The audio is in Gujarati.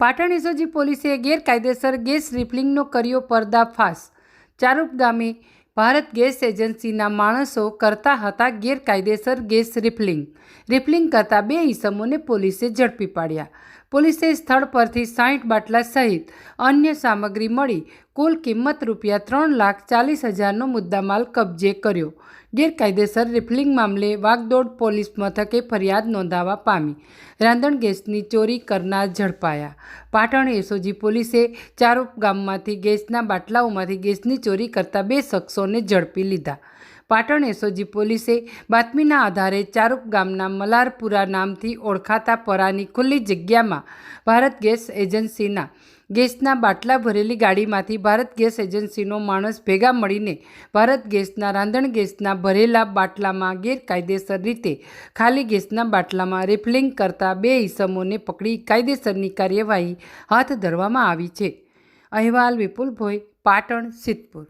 પાટણ એસઓજી પોલીસે ગેરકાયદેસર ગેસ રિફિલિંગનો કર્યો પર્દાફાશ. ચારુપ ગામે ભારત ગેસ એજન્સીના માણસો કરતા હતા ગેરકાયદેસર ગેસ રિફિલિંગ. રિફિલિંગ કરતા બે ઈસમોને પોલીસે ઝડપી પાડ્યા. પોલીસે સ્થળ પરથી સાઠ બાટલા સહિત અન્ય સામગ્રી મળી, કુલ કિંમત રૂપિયા ત્રણ લાખ ચાલીસ હજારનો મુદ્દામાલ કબજે કર્યો. ગેરકાયદેસર રિફલિંગ મામલે વાગદોડ પોલીસ મથકે ફરિયાદ નોંધાવા પામી. રાંધણ ગેસની ચોરી કરનાર ઝડપાયા. પાટણ એસઓજી પોલીસે ચારૂપ ગામમાંથી ગેસના બાટલાઓમાંથી ગેસની ચોરી કરતા બે શખ્સોને ઝડપી લીધા. પાટણ એસઓજી પોલીસે બાતમીના આધારે ચારુપ ગામના મલારપુરા નામથી ઓળખાતા પરાની ખુલ્લી જગ્યામાં ભારત ગેસ એજન્સીના ગેસના બાટલા ભરેલી ગાડીમાંથી ભારત ગેસ એજન્સીનો માણસ ભેગા મળીને ભારત ગેસના રાંધણ ગેસના ભરેલા બાટલામાં ગેરકાયદેસર રીતે ખાલી ગેસના બાટલામાં રેફલિંગ કરતા બે ઈસમોને પકડી કાયદેસરની કાર્યવાહી હાથ ધરવામાં આવી છે. અહેવાલ વિપુલ ભોઈ પાટણ, સિદ્ધપુર.